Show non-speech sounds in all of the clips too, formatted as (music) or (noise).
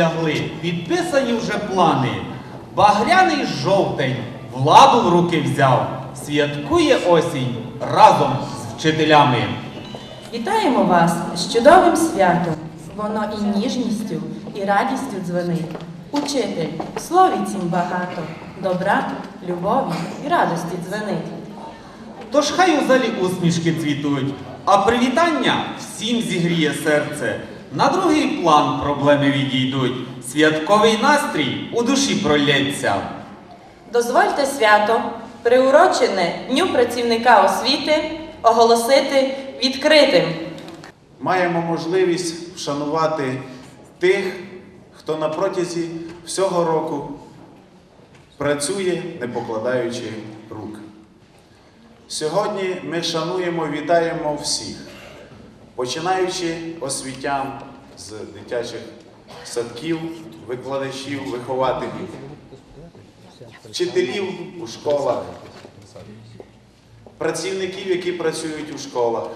лягли, підписані вже плани. Багряний жовтень владу в руки взяв, святкує осінь разом з вчителями. Вітаємо вас з чудовим святом. Воно і ніжністю, і радістю дзвенить. Учитель, слові цім багато, добра, любові і радості дзвенить. Тож хай у залі усмішки цвітуть, а привітання всім зігріє серце. На другий план проблеми відійдуть. Святковий настрій у душі пролється. Дозвольте свято, приурочене Дню працівника освіти, оголосити відкритим. маємо можливість вшанувати тих, хто на протязі всього року працює, не покладаючи рук. Сьогодні ми шануємо, вітаємо всіх, починаючи освітян з дитячих садків, викладачів, вихователів, вчителів у школах, працівників, які працюють у школах,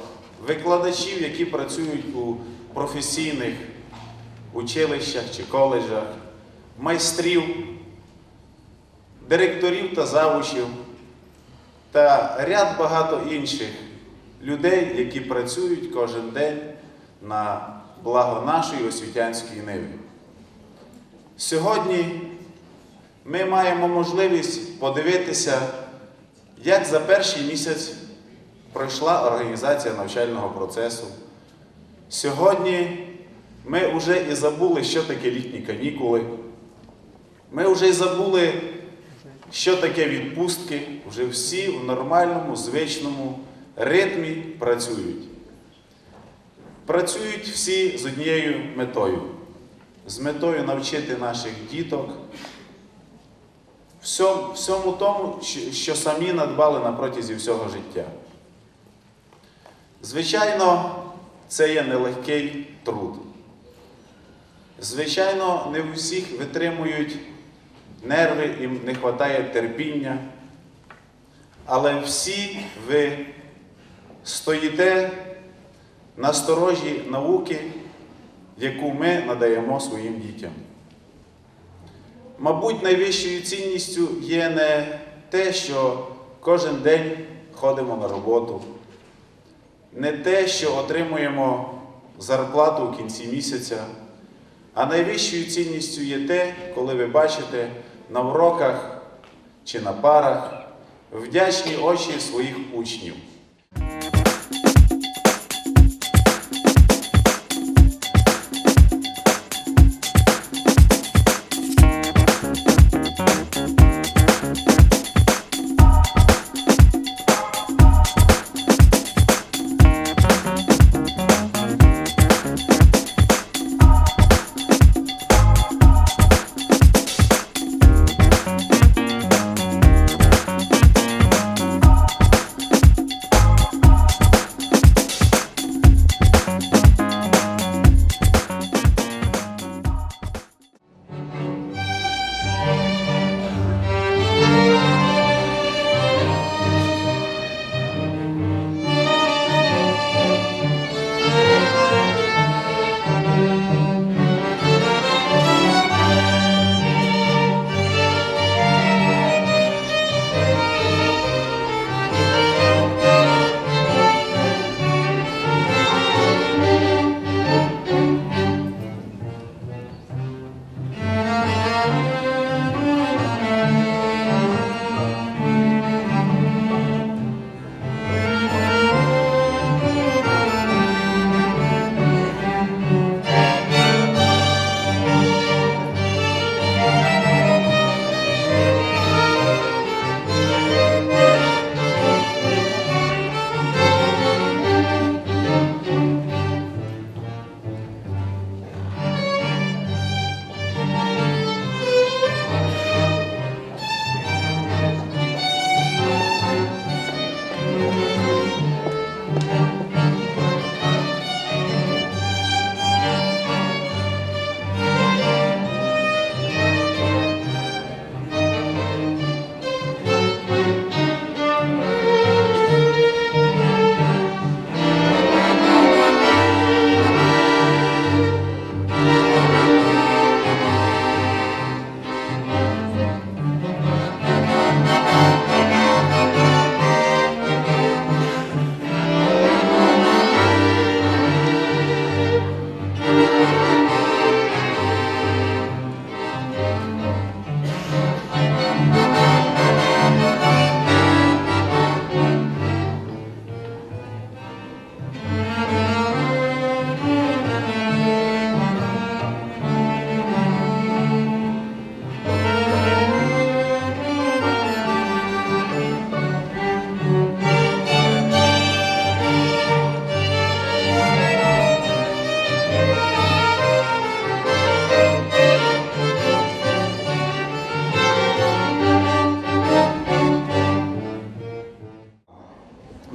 викладачів, які працюють у професійних училищах чи коледжах, майстрів, директорів та завучів та ряд багато інших людей, які працюють кожен день на благо нашої освітянської ниви. Сьогодні ми маємо можливість подивитися, як за перший місяць пройшла організація навчального процесу. Сьогодні ми вже і забули, що таке літні канікули. Ми вже і забули, що таке відпустки. Вже всі в нормальному, звичному ритмі працюють. Працюють всі з однією метою з метою навчити наших діток всьому, тому, що- самі надбали на протязі всього життя. Звичайно, це є нелегкий труд. Звичайно, не в усіх витримують нерви, їм не вистачає терпіння. Але всі ви стоїте на сторожі науки, яку ми надаємо своїм дітям. Мабуть, найвищою цінністю є не те, що кожен день ходимо на роботу, не те, що отримуємо зарплату у кінці місяця, а найвищою цінністю є те, коли ви бачите на уроках чи на парах вдячні очі своїх учнів.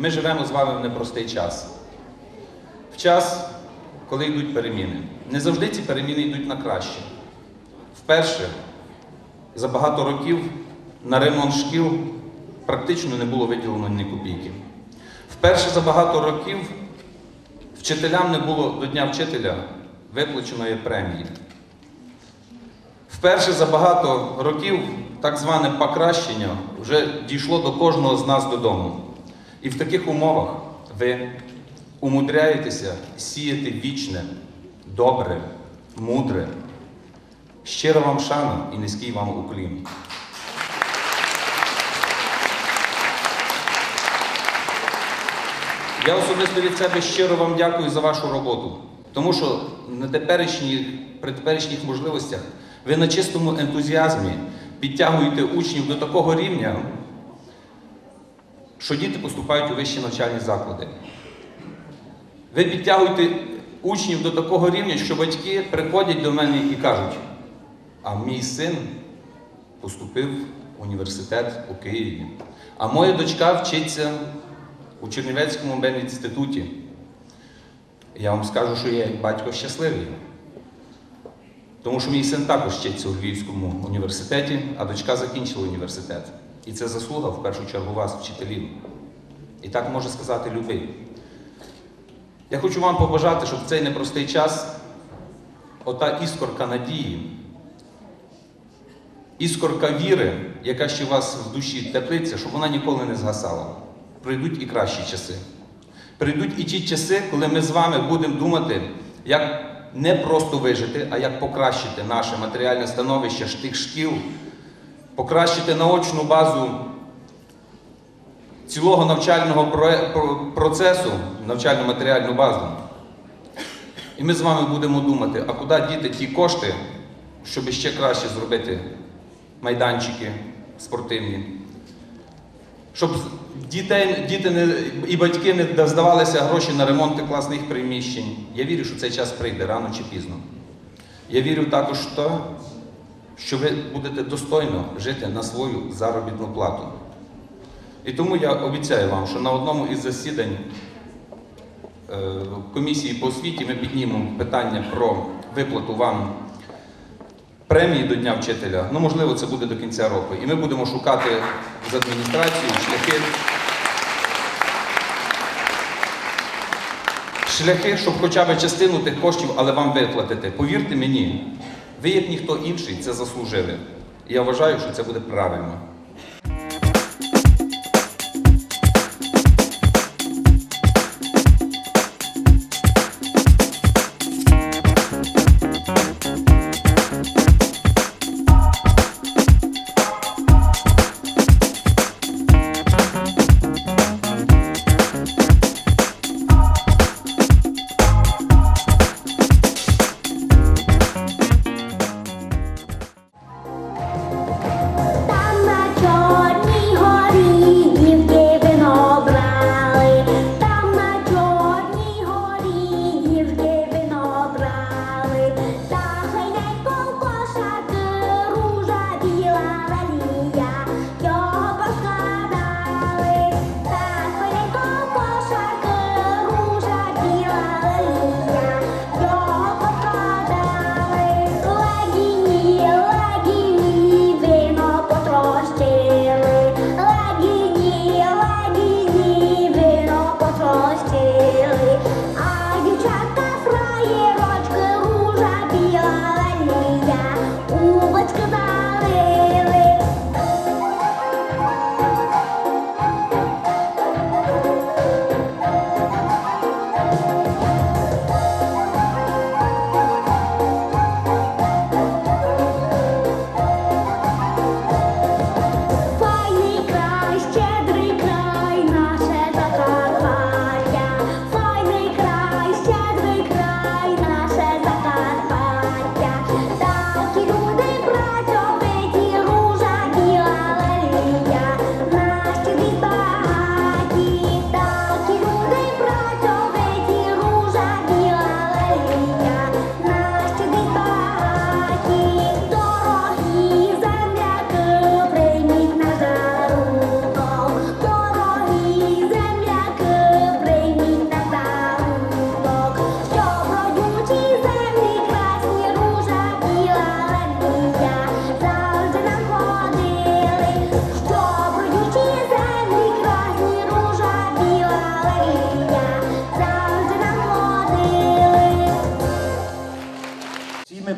Живемо з вами в непростий час. В час, коли йдуть переміни. Не завжди ці переміни йдуть на краще. Вперше за багато років на ремонт шкіл практично не було виділено ні копійки. Вперше за багато років вчителям не було до Дня вчителя виплаченої премії. Вперше за багато років так зване покращення вже дійшло до кожного з нас додому. І в таких умовах ви умудряєтеся сіяти вічне, добре, мудре. Щиро вам шана і низький вам уклін. Я особисто від себе щиро вам дякую за вашу роботу, тому що на теперішніх, при теперішніх можливостях ви на чистому ентузіазмі підтягуєте учнів до такого рівня, що діти поступають у вищі навчальні заклади. Ви підтягуєте учнів до такого рівня, що батьки приходять до мене і кажуть, а мій син поступив в університет у Києві, а моя дочка вчиться у Чернівецькому медінституті. Я вам скажу, що я як батько щасливий. Тому що мій син також вчиться у Львівському університеті, а дочка закінчила університет. І це заслуга в першу чергу вас, вчителів. І так може сказати любий. Я хочу вам побажати, щоб в цей непростий час ота іскорка надії, іскорка віри, яка ще у вас в душі теплиться, щоб вона ніколи не згасала. Прийдуть і кращі часи. Прийдуть і ті часи, коли ми з вами будемо думати, як не просто вижити, а як покращити наше матеріальне становище тих шкіл, покращити наочну базу цілого навчального процесу, навчально-матеріальну базу. І ми з вами будемо думати, а куди діти ті кошти, щоб ще краще зробити майданчики спортивні, щоб дітей, діти не, і батьки не здавалися гроші на ремонти класних приміщень. Я вірю, що цей час прийде рано чи пізно. Я вірю також те, що ви будете достойно жити на свою заробітну плату. І тому я обіцяю вам, що на одному із засідань е, комісії по освіті ми піднімемо питання про виплату вам премії до Дня вчителя. Ну, можливо, це буде до кінця року. І ми будемо шукати з адміністрацією шляхи. Шляхи, щоб хоча б частину тих коштів, але вам виплатити. Повірте мені, ви, як ніхто інший, це заслужили. І я вважаю, що це буде правильно.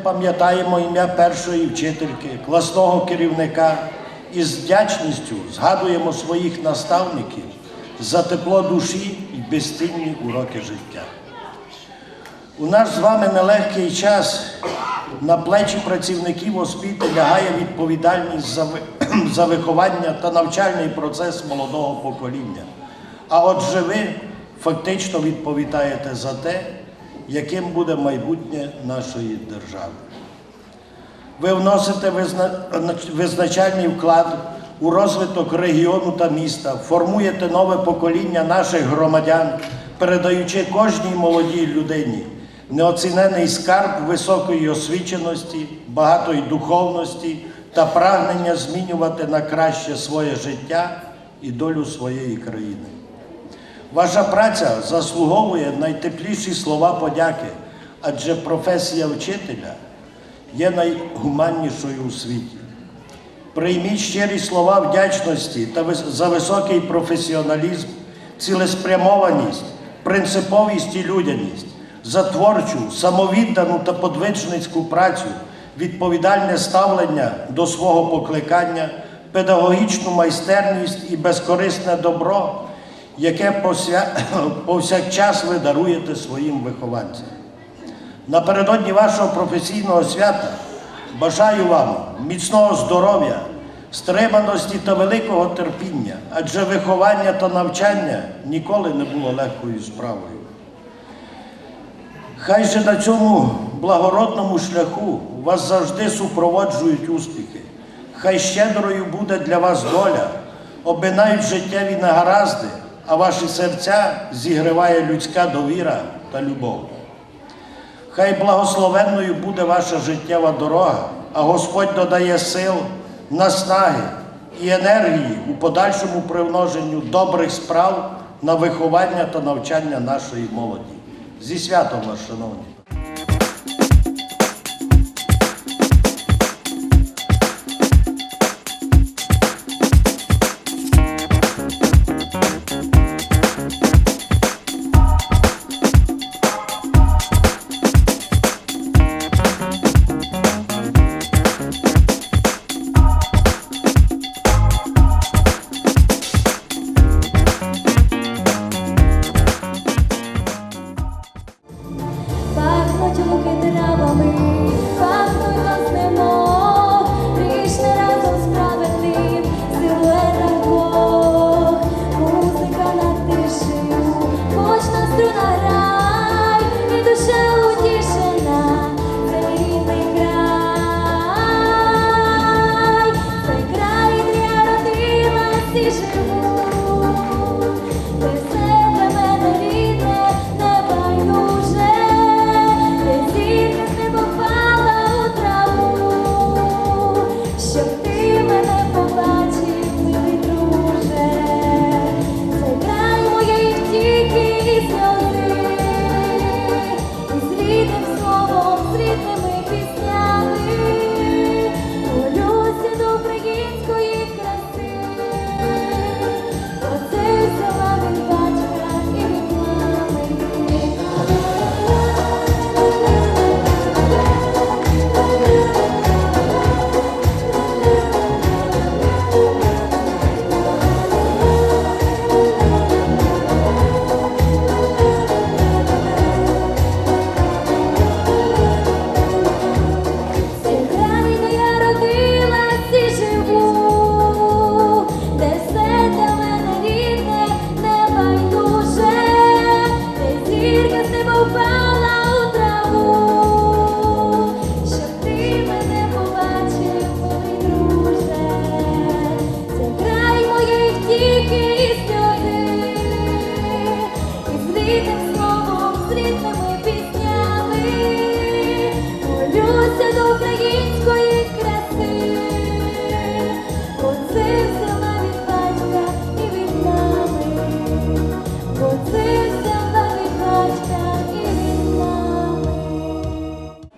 Пам'ятаємо ім'я першої вчительки, класного керівника і з вдячністю згадуємо своїх наставників за тепло душі і безцінні уроки життя. У наш з вами нелегкий час на плечі працівників освіти лягає відповідальність за, (clears throat) за виховання та навчальний процес молодого покоління. А отже, ви фактично відповідаєте за те, яким буде майбутнє нашої держави. Ви вносите визначальний вклад у розвиток регіону та міста, формуєте нове покоління наших громадян, передаючи кожній молодій людині неоцінений скарб високої освіченості, багатої духовності та прагнення змінювати на краще своє життя і долю своєї країни. Ваша праця заслуговує найтепліші слова подяки, адже професія вчителя є найгуманнішою у світі. Прийміть щирі слова вдячності та за високий професіоналізм, цілеспрямованість, принциповість і людяність, за творчу, самовіддану та подвижницьку працю, відповідальне ставлення до свого покликання, педагогічну майстерність і безкорисне добро, яке повся- (coughs) повсякчас ви даруєте своїм вихованцям. Напередодні вашого професійного свята бажаю вам міцного здоров'я, стриманості та великого терпіння, адже виховання та навчання ніколи не було легкою справою. Хай же на цьому благородному шляху вас завжди супроводжують успіхи. Хай щедрою буде для вас доля, обминають життєві негаразди, а ваші серця зігріває людська довіра та любов. Хай благословенною буде ваша життєва дорога, а Господь додає сил, наснаги і енергії у подальшому примноженню добрих справ на виховання та навчання нашої молоді. Зі святом вас, шановні!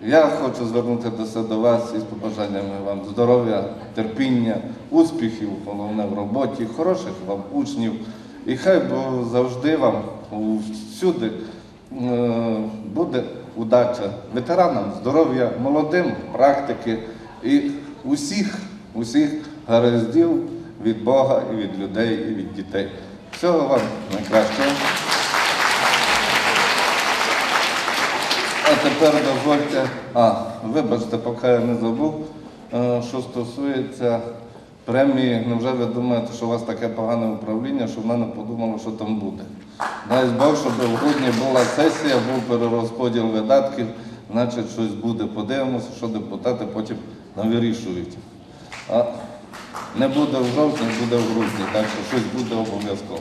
Я хочу звернутися до вас із побажаннями вам здоров'я, терпіння, успіхів, головне в роботі, хороших вам учнів. І хай завжди вам всюди е, буде удача, ветеранам здоров'я, молодим практики і усіх, усіх гараздів від Бога і від людей, і від дітей. Всього вам найкращого. А тепер дозвольте, а, вибачте, поки я не забув, е, що стосується премії, невже ви думаєте, що у вас таке погане управління, що в мене подумало, що там буде. Дай Бог, щоб в грудні була сесія, був перерозподіл видатків, значить щось буде. Подивимося, що депутати потім навирішують. А не буде в жовтні, буде в грудні, так що щось буде обов'язково.